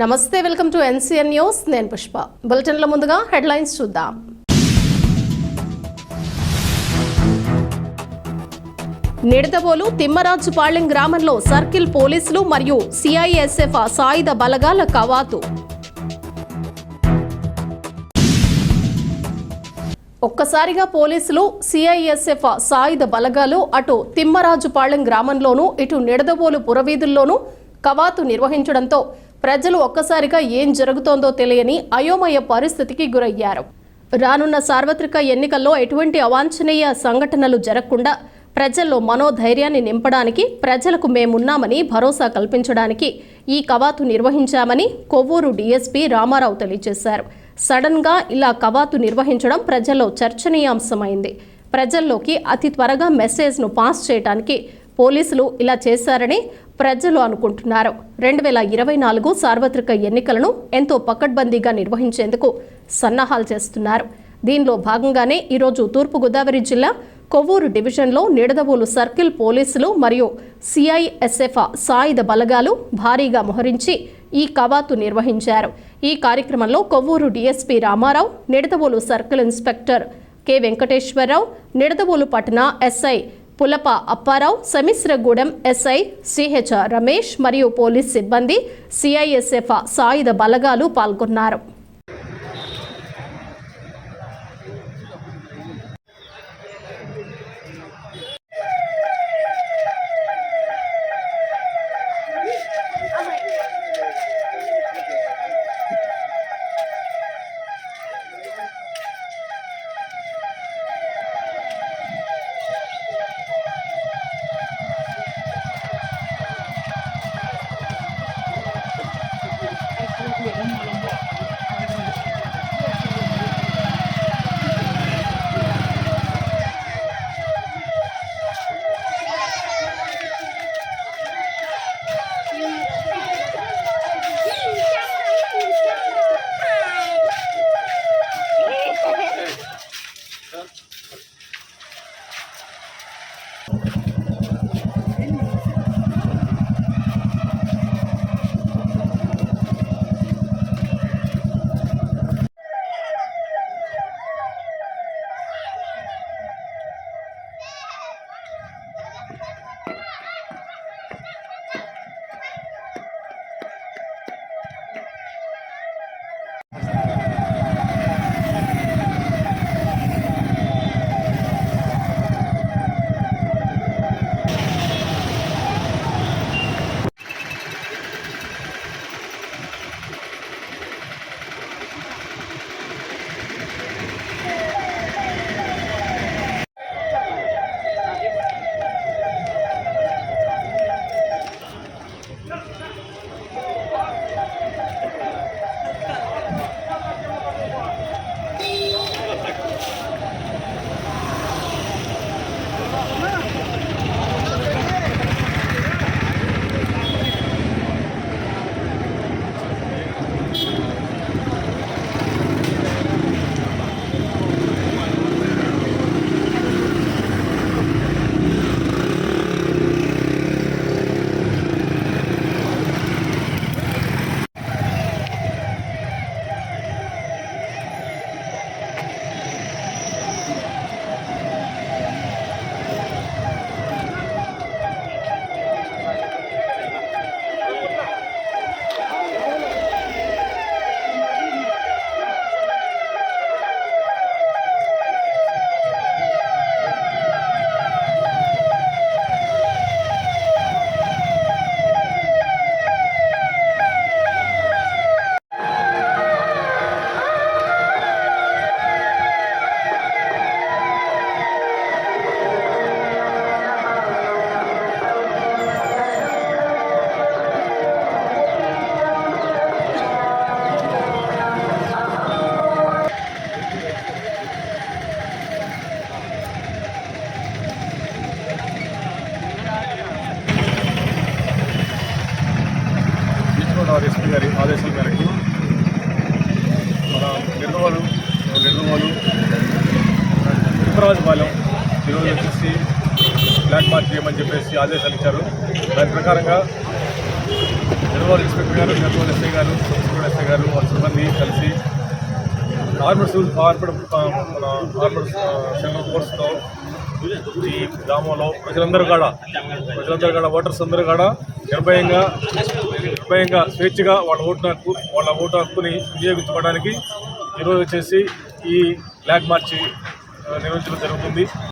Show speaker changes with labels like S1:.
S1: నమస్తే welcome to NCN news. నేను పుష్ప. బులెటిన్ల ముందుగా హెడ్లైన్స్ చూద్దాం. నిడదవోలు తిమ్మరాజుపాళెం గ్రామంలో సర్కిల్ పోలీసులు మరియు సిఐఎస్ఎఫ్ సాయుధ బలగాల కవాతు. ఒక్కసారిగా పోలీసులు సిఐఎస్ఎఫ్ సాయుధ బలగాలు అటు తిమ్మరాజుపాళెం గ్రామంలోనూ ఇటు నిడదవోలు పురవీధుల్లోనూ కవాతు నిర్వహించడంతో ప్రజలు ఒక్కసారిగా ఏం జరుగుతోందో తెలియని అయోమయ పరిస్థితికి గురయ్యారు. రానున్న సార్వత్రిక ఎన్నికల్లో ఎటువంటి అవాంఛనీయ సంఘటనలు జరగకుండా ప్రజల్లో మనోధైర్యాన్ని నింపడానికి ప్రజలకు మేమున్నామని భరోసా కల్పించడానికి ఈ కవాతు నిర్వహించామని కొవ్వూరు డీఎస్పీ రామారావు తెలియజేశారు. సడన్గా ఇలా కవాతు నిర్వహించడం ప్రజల్లో చర్చనీయాంశమైంది. ప్రజల్లోకి అతి త్వరగా మెసేజ్ను పాస్ చేయడానికి పోలీసులు ఇలా చేశారని ప్రజలు అనుకుంటున్నారు. రెండు వేల ఇరవై నాలుగు సార్వత్రిక ఎన్నికలను ఎంతో పకడ్బందీగా నిర్వహించేందుకు సన్నాహాలు చేస్తున్నారు. దీనిలో భాగంగానే ఈరోజు తూర్పుగోదావరి జిల్లా కొవ్వూరు డివిజన్లో నిడదవోలు సర్కిల్ పోలీసులు మరియు సిఐఎస్ఎఫ్ సాయుధ బలగాలు భారీగా మోహరించి ఈ కవాతు నిర్వహించారు. ఈ కార్యక్రమంలో Kovvur DSP Ramarao Nidadavolu circle inspector K Venkateswararao Nidadavolu పట్టణ SI Pulapa Apparao Samisragudem SI CH Ramesh మరియు పోలీస్ సిబ్బంది సిఐఎస్ఎఫ్ సాయుధ బలగాలు పాల్గొన్నారు.
S2: Thank you. కలెక్టర్ గారి ఆదేశాల మేరకు మన నిర్మలు నిర్మలు తిప్పరాజుపాలెం ఈరోజు వచ్చేసి బ్లాక్ మార్క్ చేయమని చెప్పేసి ఆదేశాలు ఇచ్చారు. దాని ప్రకారంగా నిర్మల్ ఇన్స్పెక్టర్ గారు నిర్మల్ ఎస్ఐ గారు సబ్సిక్యూట్ ఎస్ఐ గారు వాళ్ళ సిబ్బంది కలిసి ఆర్మర్స్ ఆర్మర్ మన ఆర్మర్ సెంట్రల్ ఫోర్స్తో ఈ గ్రామంలో ప్రజలందరూ కూడా ప్రజలందరూ కూడా ఓటర్స్ అందరూ కూడా నిర్భయంగా నిర్భయంగా స్వేచ్ఛగా వాళ్ళ ఓటు హక్కు వాళ్ళ ఓటు హక్కుని వినియోగించుకోవడానికి ఈరోజు వచ్చేసి ఈ ఫ్లాగ్ మార్చి నిర్వహించడం జరుగుతుంది.